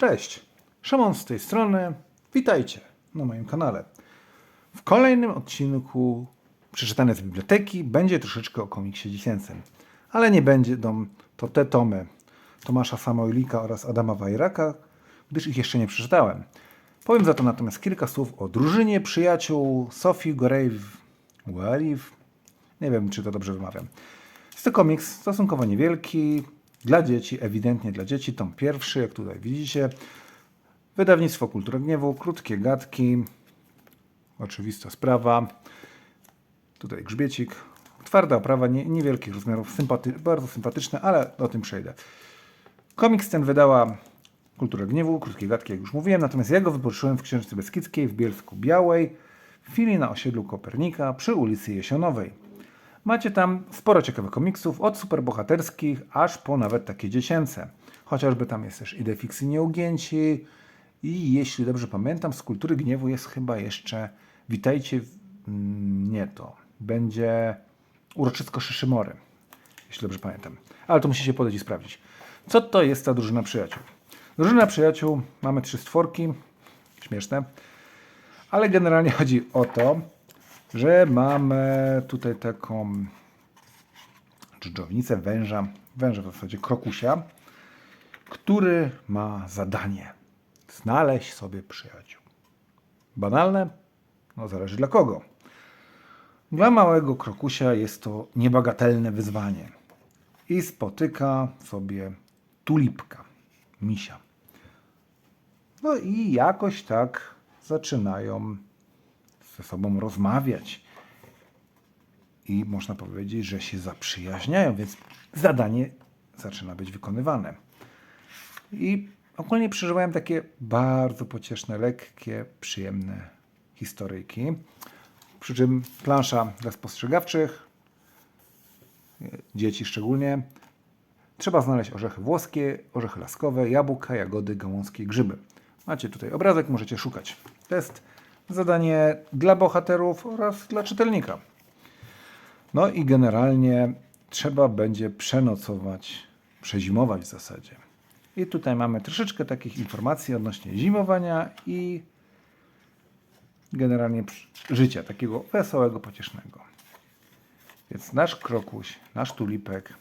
Cześć, Szymon z tej strony. Witajcie na moim kanale. W kolejnym odcinku przeczytane z biblioteki będzie troszeczkę o komiksie dziecięcym, ale nie będzie to te tomy Tomasza Samoilika oraz Adama Wajraka, gdyż ich jeszcze nie przeczytałem. Powiem za to natomiast kilka słów o drużynie przyjaciół Sofii Gorejew, Gorejew, nie wiem czy to dobrze wymawiam. Jest to komiks stosunkowo niewielki, dla dzieci, ewidentnie dla dzieci, tom pierwszy, jak tutaj widzicie. Wydawnictwo Kultura Gniewu, krótkie gadki, oczywista sprawa. Tutaj grzbiecik, twarda oprawa, nie, niewielkich rozmiarów, sympaty, bardzo sympatyczne, ale o tym przejdę. Komiks ten wydała Kultura Gniewu, krótkie gadki, jak już mówiłem, natomiast ja go wypożyczyłem w Księżycy Beskidzkiej, w Bielsku Białej, w chwili na osiedlu Kopernika przy ulicy Jesionowej. Macie tam sporo ciekawych komiksów, od superbohaterskich aż po nawet takie dziecięce. Chociażby tam jest też Idefixy Nieugięci i jeśli dobrze pamiętam, z Kultury Gniewu jest chyba jeszcze Witajcie, w... mm, nie to, będzie Uroczysko Szyszymory, jeśli dobrze pamiętam. Ale to musicie podejść i sprawdzić. Co to jest ta drużyna przyjaciół? Drużyna przyjaciół, mamy trzy stworki, śmieszne, ale generalnie chodzi o to, że mamy tutaj taką dżdżownicę węża, węża w zasadzie krokusia, który ma zadanie znaleźć sobie przyjaciół. Banalne? No zależy dla kogo. Dla małego krokusia jest to niebagatelne wyzwanie i spotyka sobie tulipka, misia. No i jakoś tak zaczynają ze sobą rozmawiać. I można powiedzieć, że się zaprzyjaźniają, więc zadanie zaczyna być wykonywane. I ogólnie przeżywałem takie bardzo pocieszne, lekkie, przyjemne historyjki. Przy czym plansza dla spostrzegawczych, dzieci szczególnie. Trzeba znaleźć orzechy włoskie, orzechy laskowe, jabłka, jagody, gałązki grzyby. Macie tutaj obrazek, możecie szukać. To jest zadanie dla bohaterów oraz dla czytelnika. No i generalnie trzeba będzie przenocować, przezimować w zasadzie. I tutaj mamy troszeczkę takich informacji odnośnie zimowania i generalnie życia takiego wesołego, pociesznego. Więc nasz krokuś, nasz tulipek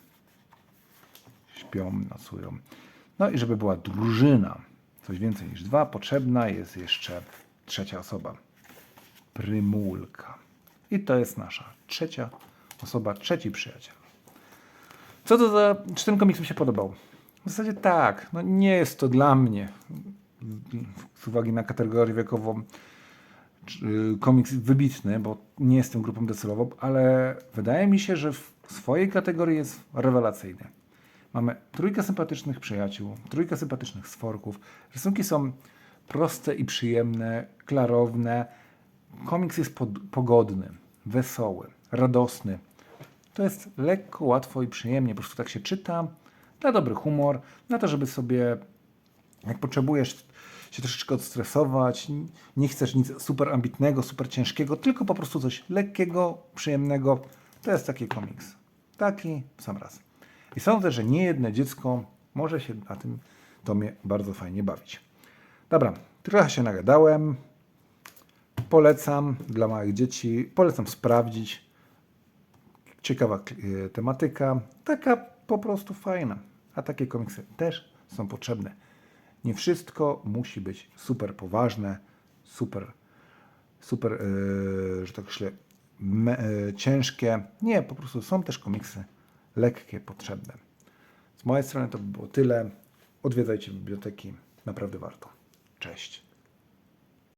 śpią, nocują. No i żeby była drużyna, coś więcej niż dwa, potrzebna jest jeszcze trzecia osoba. Prymulka. I to jest nasza trzecia osoba, trzeci przyjaciel. Co to za... Czy ten komiks mi się podobał? W zasadzie tak. No nie jest to dla mnie, z uwagi na kategorię wiekową, komiks wybitny, bo nie jestem grupą docelową, ale wydaje mi się, że w swojej kategorii jest rewelacyjny. Mamy trójkę sympatycznych przyjaciół, trójkę sympatycznych stworków. Rysunki są proste i przyjemne, klarowne. Komiks jest pod, pogodny, wesoły, radosny. To jest lekko, łatwo i przyjemnie. Po prostu tak się czyta, na dobry humor, na to, żeby sobie, jak potrzebujesz się troszeczkę odstresować, nie chcesz nic super ambitnego, super ciężkiego, tylko po prostu coś lekkiego, przyjemnego. To jest taki komiks. Taki sam raz. I sądzę, że nie jedno dziecko może się na tym tomie bardzo fajnie bawić. Dobra, trochę się nagadałem. Polecam dla małych dzieci, polecam sprawdzić. Ciekawa e, tematyka, taka po prostu fajna. A takie komiksy też są potrzebne. Nie wszystko musi być super poważne, super, super, e, że tak myślę, me, e, ciężkie. Nie, po prostu są też komiksy lekkie, potrzebne. Z mojej strony to by było tyle. Odwiedzajcie biblioteki, naprawdę warto. Cześć.